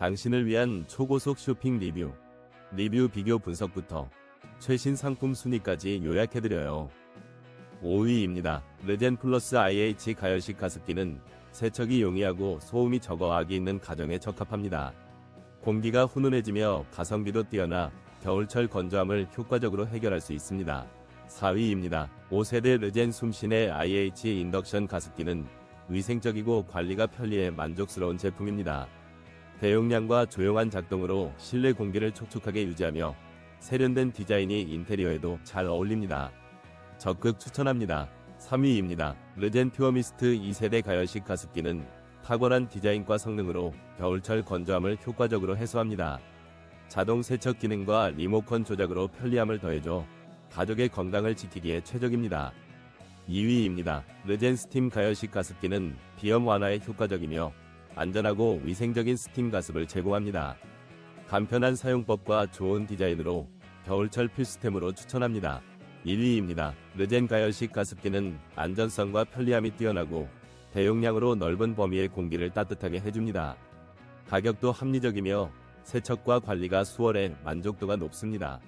당신을 위한 초고속 쇼핑 리뷰, 리뷰 비교 분석부터 최신 상품 순위까지 요약해드려요. 5위입니다. 르젠 플러스 IH 가열식 가습기는 세척이 용이하고 소음이 적어 아기 있는 가정에 적합합니다. 공기가 훈훈해지며 가성비도 뛰어나 겨울철 건조함을 효과적으로 해결할 수 있습니다. 4위입니다. 5세대 르젠 숨신의 IH 인덕션 가습기는 위생적이고 관리가 편리해 만족스러운 제품입니다. 대용량과 조용한 작동으로 실내 공기를 촉촉하게 유지하며 세련된 디자인이 인테리어에도 잘 어울립니다. 적극 추천합니다. 3위입니다. 르젠 퓨어미스트 2세대 가열식 가습기는 탁월한 디자인과 성능으로 겨울철 건조함을 효과적으로 해소합니다. 자동 세척 기능과 리모컨 조작으로 편리함을 더해줘 가족의 건강을 지키기에 최적입니다. 2위입니다. 르젠 스팀 가열식 가습기는 비염 완화에 효과적이며 안전하고 위생적인 스팀 가습을 제공합니다. 간편한 사용법과 좋은 디자인으로 겨울철 필수템으로 추천합니다. 1위입니다. 르젠 가열식 가습기는 안전성과 편리함이 뛰어나고 대용량으로 넓은 범위의 공기를 따뜻하게 해줍니다. 가격도 합리적이며 세척과 관리가 수월해 만족도가 높습니다.